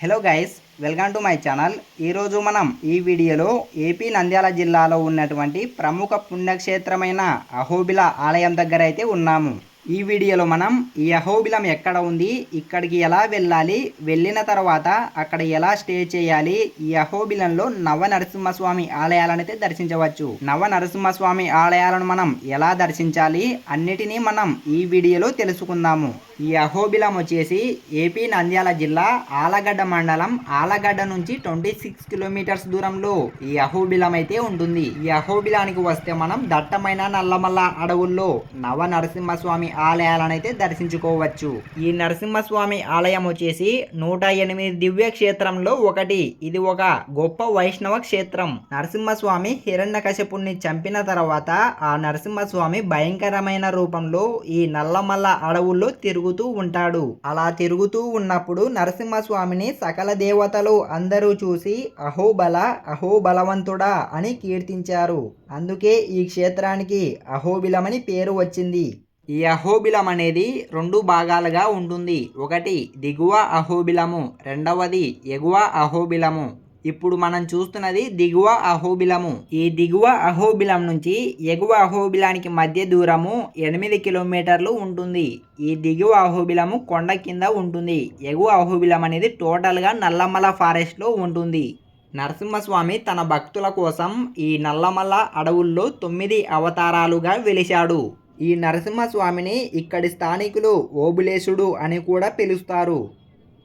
Hello guys welcome to my channel ఈరోజు మనం ఈ వీడియోలో ఏపీ నంద్యాల జిల్లాలో ఉన్నటువంటి ప్రముఖ పుణ్యక్షేత్రమైన అహోబిల ఆలయం దగ్గర అయితే ఉన్నాము. ఈ వీడియోలో మనం ఈ అహోబిలం ఎక్కడ ఉంది ఇక్కడికి ఎలా వెళ్ళాలి వెళ్ళిన తర్వాత అక్కడ ఎలా స్టే చేయాలి ఈ అహోబిలంలో నవ నరసింహస్వామి ఆలయాలను అయితే దర్శించవచ్చు. నవ నరసింహస్వామి ఆలయాలను మనం ఎలా దర్శించాలి అన్నిటినీ మనం ఈ వీడియోలో తెలుసుకుందాము. ఈ అహోబిలం వచ్చేసి ఏపీ నంద్యాల జిల్లా ఆలగడ్డ మండలం ఆలగడ్డ నుంచి ట్వంటీ సిక్స్ కిలోమీటర్స్ దూరంలో ఈ అహోబిలం అయితే ఉంటుంది. ఈ అహోబిలానికి వస్తే మనం దట్టమైన నల్లమల్ల అడవుల్లో నవ నరసింహస్వామి ఆలయాలను అయితే దర్శించుకోవచ్చు. ఈ నరసింహస్వామి ఆలయం వచ్చేసి నూట ఎనిమిది దివ్య క్షేత్రంలో ఒకటి. ఇది ఒక గొప్ప వైష్ణవ క్షేత్రం. నరసింహస్వామి హిరణ్యకశపుణ్ణి చంపిన తర్వాత ఆ నరసింహస్వామి భయంకరమైన రూపంలో ఈ నల్లమల్ల అడవుల్లో తిరుగుతూ ఉంటాడు. అలా తిరుగుతూ ఉన్నప్పుడు నరసింహస్వామిని సకల దేవతలు అందరూ చూసి అహోబల అహోబలవంతుడా అని కీర్తించారు. అందుకే ఈ క్షేత్రానికి అహోబిలమని పేరు వచ్చింది. ఈ అహోబిలం అనేది రెండు భాగాలుగా ఉంటుంది. ఒకటి దిగువ అహోబిలము రెండవది ఎగువ అహోబిలము. ఇప్పుడు మనం చూస్తున్నది దిగువ అహోబిలము. ఈ దిగువ అహోబిలం నుంచి ఎగువ అహోబిలానికి మధ్య దూరము ఎనిమిది కిలోమీటర్లు ఉంటుంది. ఈ దిగువ అహోబిలము కొండ కింద ఉంటుంది. ఎగువ అహోబిలం అనేది టోటల్గా నల్లమల ఫారెస్ట్లో ఉంటుంది. నరసింహస్వామి తన భక్తుల కోసం ఈ నల్లమల్ల అడవుల్లో తొమ్మిది అవతారాలుగా వెలిశాడు. ఈ నరసింహస్వామిని ఇక్కడి స్థానికులు ఓబులేశుడు అని కూడా పిలుస్తారు.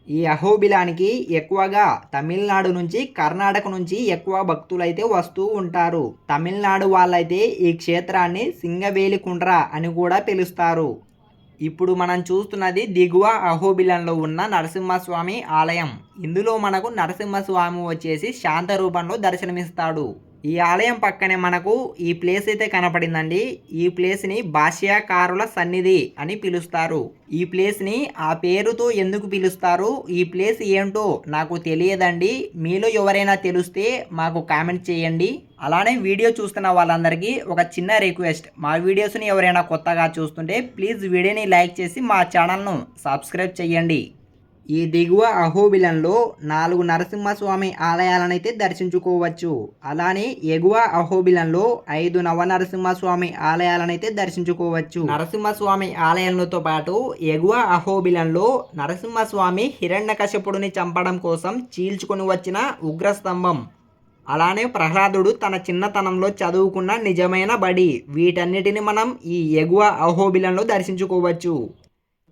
ఈ అహోబిలానికి ఎక్కువగా తమిళనాడు నుంచి కర్ణాటక నుంచి ఎక్కువ భక్తులైతే వస్తూ ఉంటారు. తమిళనాడు వాళ్ళైతే ఈ క్షేత్రాన్ని సింగవేలికుండ్ర అని కూడా పిలుస్తారు. ఇప్పుడు మనం చూస్తున్నది దిగువ అహోబిలంలో ఉన్న నరసింహస్వామి ఆలయం. ఇందులో మనకు నరసింహస్వామి వచ్చేసి శాంత రూపంలో దర్శనమిస్తాడు. ఈ ఆలయం పక్కనే మనకు ఈ ప్లేస్ అయితే కనపడిందండి. ఈ ప్లేస్ని భాష్యాకారుల సన్నిధి అని పిలుస్తారు. ఈ ప్లేస్ని ఆ పేరుతో ఎందుకు పిలుస్తారు? ఈ ప్లేస్ ఏంటో నాకు తెలియదండి. మీలో ఎవరైనా తెలిస్తే మాకు కామెంట్ చేయండి. అలానే వీడియో చూస్తున్న వాళ్ళందరికీ ఒక చిన్న రిక్వెస్ట్. మా వీడియోస్ని ఎవరైనా కొత్తగా చూస్తుంటే ప్లీజ్ వీడియోని లైక్ చేసి మా ఛానల్ను సబ్స్క్రైబ్ చేయండి. ఈ దిగువ అహోబిలంలో నాలుగు నరసింహస్వామి ఆలయాలనైతే దర్శించుకోవచ్చు. అలానే ఎగువ అహోబిలంలో ఐదు నవనరసింహస్వామి ఆలయాలనైతే దర్శించుకోవచ్చు. నరసింహస్వామి ఆలయాలతో పాటు ఎగువ అహోబిలంలో నరసింహస్వామి హిరణ్యకశపుడిని చంపడం కోసం చీల్చుకొని వచ్చిన ఉగ్రస్తంభం. అలానే ప్రహ్లాదుడు తన చిన్నతనంలో చదువుకున్న నిజమైన బడి. వీటన్నిటిని మనం ఈ ఎగువ అహోబిలంలో దర్శించుకోవచ్చు.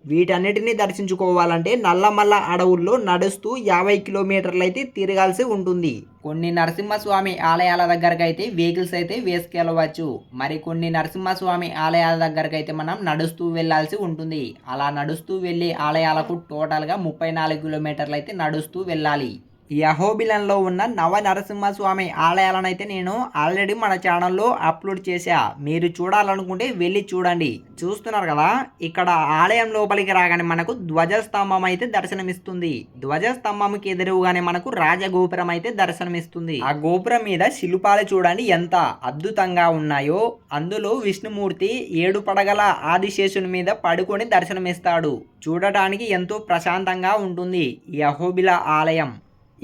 వీటన్నిటిని దర్శించుకోవాలంటే నల్లమల్ల అడవుల్లో నడుస్తూ యాభై కిలోమీటర్లు అయితే తిరగాల్సి ఉంటుంది. కొన్ని నరసింహస్వామి ఆలయాల దగ్గరకు అయితే వెహికల్స్ అయితే వేసుకెళ్ళవచ్చు. మరి కొన్ని నరసింహస్వామి ఆలయాల దగ్గరకు అయితే మనం నడుస్తూ వెళ్ళాల్సి ఉంటుంది. అలా నడుస్తూ వెళ్ళే ఆలయాలకు టోటల్గా ముప్పై నాలుగు కిలోమీటర్లు అయితే నడుస్తూ వెళ్ళాలి. యహోబిలంలో ఉన్న నవ నరసింహస్వామి ఆలయాలను అయితే నేను ఆల్రెడీ మన ఛానల్లో అప్లోడ్ చేశా. మీరు చూడాలనుకుంటే వెళ్ళి చూడండి. చూస్తున్నారు కదా ఇక్కడ ఆలయం లోపలికి రాగానే మనకు ధ్వజస్తంభం అయితే దర్శనమిస్తుంది. ధ్వజస్తంభంకి ఎదురుగానే మనకు రాజగోపురం అయితే దర్శనమిస్తుంది. ఆ గోపురం మీద శిల్పాలు చూడండి ఎంత అద్భుతంగా ఉన్నాయో. అందులో విష్ణుమూర్తి ఏడు పడగల ఆదిశేషుని మీద పడుకొని దర్శనమిస్తాడు. చూడటానికి ఎంతో ప్రశాంతంగా ఉంటుంది యహోబిల ఆలయం.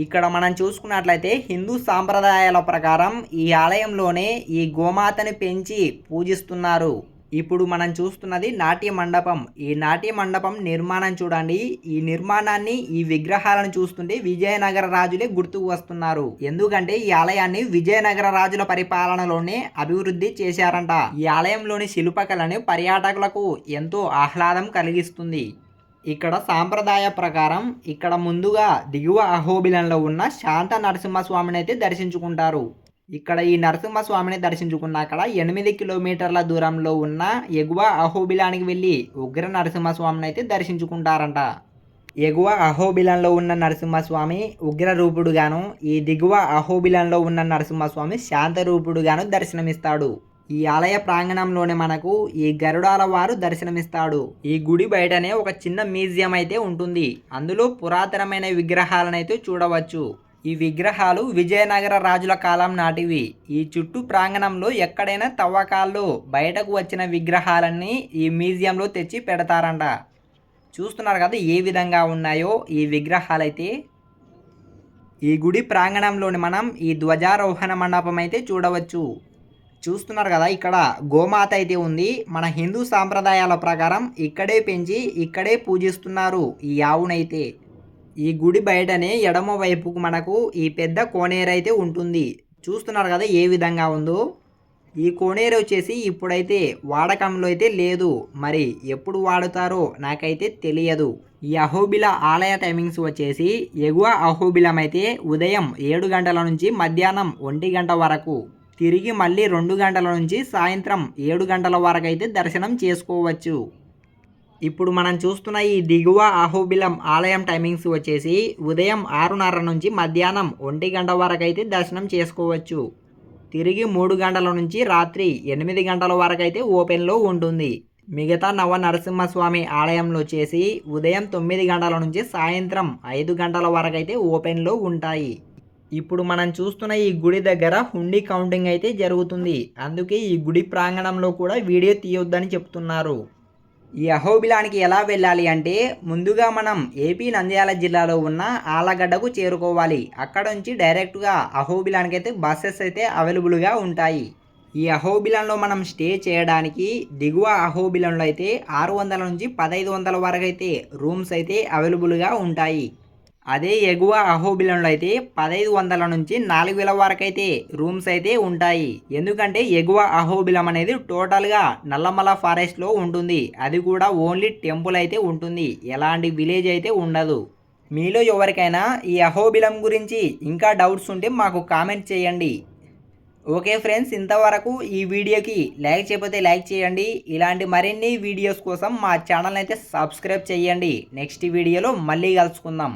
ఇక్కడ మనం చూసుకున్నట్లయితే హిందూ సాంప్రదాయాల ప్రకారం ఈ ఆలయంలోనే ఈ గోమాతని పెంచి పూజిస్తున్నారు. ఇప్పుడు మనం చూస్తున్నది నాట్య మండపం. ఈ నాట్య మండపం నిర్మాణం చూడండి. ఈ నిర్మాణాన్ని ఈ విగ్రహాలను చూస్తుంటే విజయనగర రాజులే గుర్తుకు వస్తున్నారు. ఎందుకంటే ఈ ఆలయాన్ని విజయనగర రాజుల పరిపాలనలోనే అభివృద్ధి చేశారంట. ఈ ఆలయంలోని శిల్పకళను పర్యాటకులకు ఎంతో ఆహ్లాదం కలిగిస్తుంది. ఇక్కడ సాంప్రదాయ ప్రకారం ఇక్కడ ముందుగా దిగువ అహోబిలంలో ఉన్న శాంత నరసింహస్వామిని అయితే దర్శించుకుంటారు. ఇక్కడ ఈ నరసింహస్వామిని దర్శించుకున్న అక్కడ ఎనిమిది కిలోమీటర్ల దూరంలో ఉన్న ఎగువ అహోబిలానికి వెళ్ళి ఉగ్ర నరసింహస్వామిని అయితే దర్శించుకుంటారంట. ఎగువ అహోబిలంలో ఉన్న నరసింహస్వామి ఉగ్ర రూపుడుగాను ఈ దిగువ అహోబిలంలో ఉన్న నరసింహస్వామి శాంత రూపుడుగాను దర్శనమిస్తాడు. ఈ ఆలయ ప్రాంగణంలోనే మనకు ఈ గరుడాల వారు దర్శనమిస్తాడు. ఈ గుడి బయటనే ఒక చిన్న మ్యూజియం అయితే ఉంటుంది. అందులో పురాతనమైన విగ్రహాలనైతే చూడవచ్చు. ఈ విగ్రహాలు విజయనగర రాజుల కాలం నాటివి. ఈ చుట్టూ ప్రాంగణంలో ఎక్కడైనా తవ్వకాల్లో బయటకు వచ్చిన విగ్రహాలన్నీ ఈ మ్యూజియంలో తెచ్చి పెడతారంట. చూస్తున్నారు కదా ఏ విధంగా ఉన్నాయో ఈ విగ్రహాలైతే. ఈ గుడి ప్రాంగణంలోని మనం ఈ ధ్వజారోహణ మండపం అయితే చూడవచ్చు. చూస్తున్నారు కదా ఇక్కడ గోమాత అయితే ఉంది. మన హిందూ సాంప్రదాయాల ప్రకారం ఇక్కడే పెంచి ఇక్కడే పూజిస్తున్నారు ఈ ఆవునైతే. ఈ గుడి బయటనే ఎడమ వైపుకు మనకు ఈ పెద్ద కోనేరు అయితే ఉంటుంది. చూస్తున్నారు కదా ఏ విధంగా ఉందో. ఈ కోనేరు వచ్చేసి ఇప్పుడైతే వాడకంలో అయితే లేదు. మరి ఎప్పుడు వాడుతారో నాకైతే తెలియదు. ఈ అహోబిల ఆలయ టైమింగ్స్ వచ్చేసి ఎగువ అహోబిలం అయితే ఉదయం ఏడు గంటల నుంచి మధ్యాహ్నం ఒంటి గంట వరకు. తిరిగి మళ్ళీ రెండు గంటల నుంచి సాయంత్రం ఏడు గంటల వరకు అయితే దర్శనం చేసుకోవచ్చు. ఇప్పుడు మనం చూస్తున్న ఈ దిగువ అహోబిలం ఆలయం టైమింగ్స్ వచ్చేసి ఉదయం ఆరున్నర నుంచి మధ్యాహ్నం ఒంటి గంట వరకు అయితే దర్శనం చేసుకోవచ్చు. తిరిగి మూడు గంటల నుంచి రాత్రి ఎనిమిది గంటల వరకు అయితే ఓపెన్లో ఉంటుంది. మిగతా నవ నరసింహస్వామి ఆలయంలో వచ్చేసి ఉదయం తొమ్మిది గంటల నుంచి సాయంత్రం ఐదు గంటల వరకు అయితే ఓపెన్లో ఉంటాయి. ఇప్పుడు మనం చూస్తున్న ఈ గుడి దగ్గర హుండీ కౌంటింగ్ అయితే జరుగుతుంది. అందుకే ఈ గుడి ప్రాంగణంలో కూడా వీడియో తీయొద్దని చెప్తున్నారు. ఈ అహోబిలానికి ఎలా వెళ్ళాలి అంటే ముందుగా మనం ఏపీ నంద్యాల జిల్లాలో ఉన్న ఆలగడ్డకు చేరుకోవాలి. అక్కడ నుంచి డైరెక్ట్గా అహోబిలానికి అయితే బస్సెస్ అయితే అవైలబుల్గా ఉంటాయి. ఈ అహోబిలంలో మనం స్టే చేయడానికి దిగువ అహోబిలంలో అయితే ఆరు వందల నుంచి పదహైదు వందల వరకు అయితే రూమ్స్ అయితే అవైలబుల్గా ఉంటాయి. అదే ఎగువ అహోబిలంలో అయితే పదహైదు వందల నుంచి నాలుగు వేల వరకు అయితే రూమ్స్ అయితే ఉంటాయి. ఎందుకంటే ఎగువ అహోబిలం అనేది టోటల్గా నల్లమల ఫారెస్ట్లో ఉంటుంది. అది కూడా ఓన్లీ టెంపుల్ అయితే ఉంటుంది. ఎలాంటి విలేజ్ అయితే ఉండదు. మీలో ఎవరికైనా ఈ అహోబిలం గురించి ఇంకా డౌట్స్ ఉంటే మాకు కామెంట్ చేయండి. ఓకే ఫ్రెండ్స్ ఇంతవరకు ఈ వీడియోకి లైక్ చేయకపోతే లైక్ చేయండి. ఇలాంటి మరిన్ని వీడియోస్ కోసం మా ఛానల్ అయితే సబ్స్క్రైబ్ చేయండి. నెక్స్ట్ వీడియోలో మళ్ళీ కలుసుకుందాం.